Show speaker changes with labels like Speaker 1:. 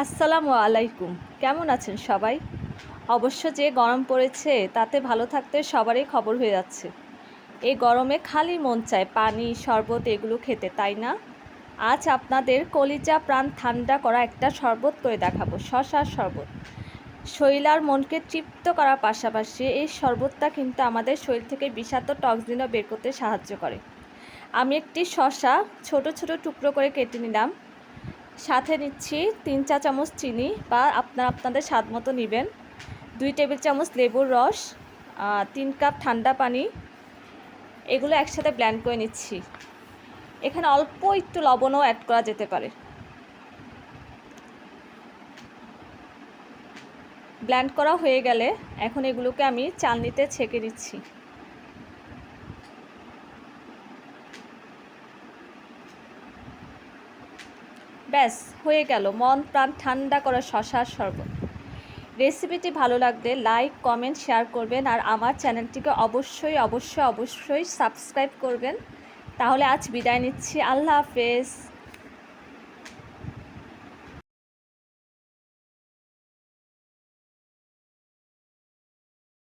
Speaker 1: আসসালামু আলাইকুম। কেমন আছেন সবাই? অবশ্য যে গরম পড়েছে, তাতে ভালো থাকতে সবারই খবর হয়ে যাচ্ছে। এই গরমে খালি মন চায় পানি, শরবত এগুলো খেতে, তাই না? আজ আপনাদের কলিজা প্রাণ ঠান্ডা করা একটা শরবত করে দেখাবো শশার শরবত। আর মনকে তৃপ্ত করার পাশাপাশি এই শরবতটা কিন্তু আমাদের শরীর থেকে বিষাক্ত টক্সিনও বের করতে সাহায্য করে। আমি একটি শশা ছোট ছোট টুকরো করে কেটে নিলাম। সাথে নিচ্ছি তিন চা চামচ চিনি বা আপনার আপনাদের স্বাদ মতো নেবেন। দুই টেবিল চামচ লেবুর রস তিন কাপ ঠান্ডা পানি। এগুলো একসাথে ব্ল্যান্ড করে নিচ্ছি। এখানে অল্প একটু লবণও অ্যাড করা যেতে পারে। ব্ল্যান্ড করা হয়ে গেলে এখন এগুলোকে আমি চালনিতে ছেঁকে দিচ্ছি ব্যাস, হয়ে গেল। মন প্রাণ ঠান্ডা করা শশার শরবত। রেসিপিটি ভালো লাগলে লাইক, কমেন্ট, শেয়ার করবেন আর আমার চ্যানেলটিকে অবশ্যই অবশ্যই অবশ্যই সাবস্ক্রাইব করবেন। তাহলে আজ বিদায় নিচ্ছি। আল্লাহ হাফেজ।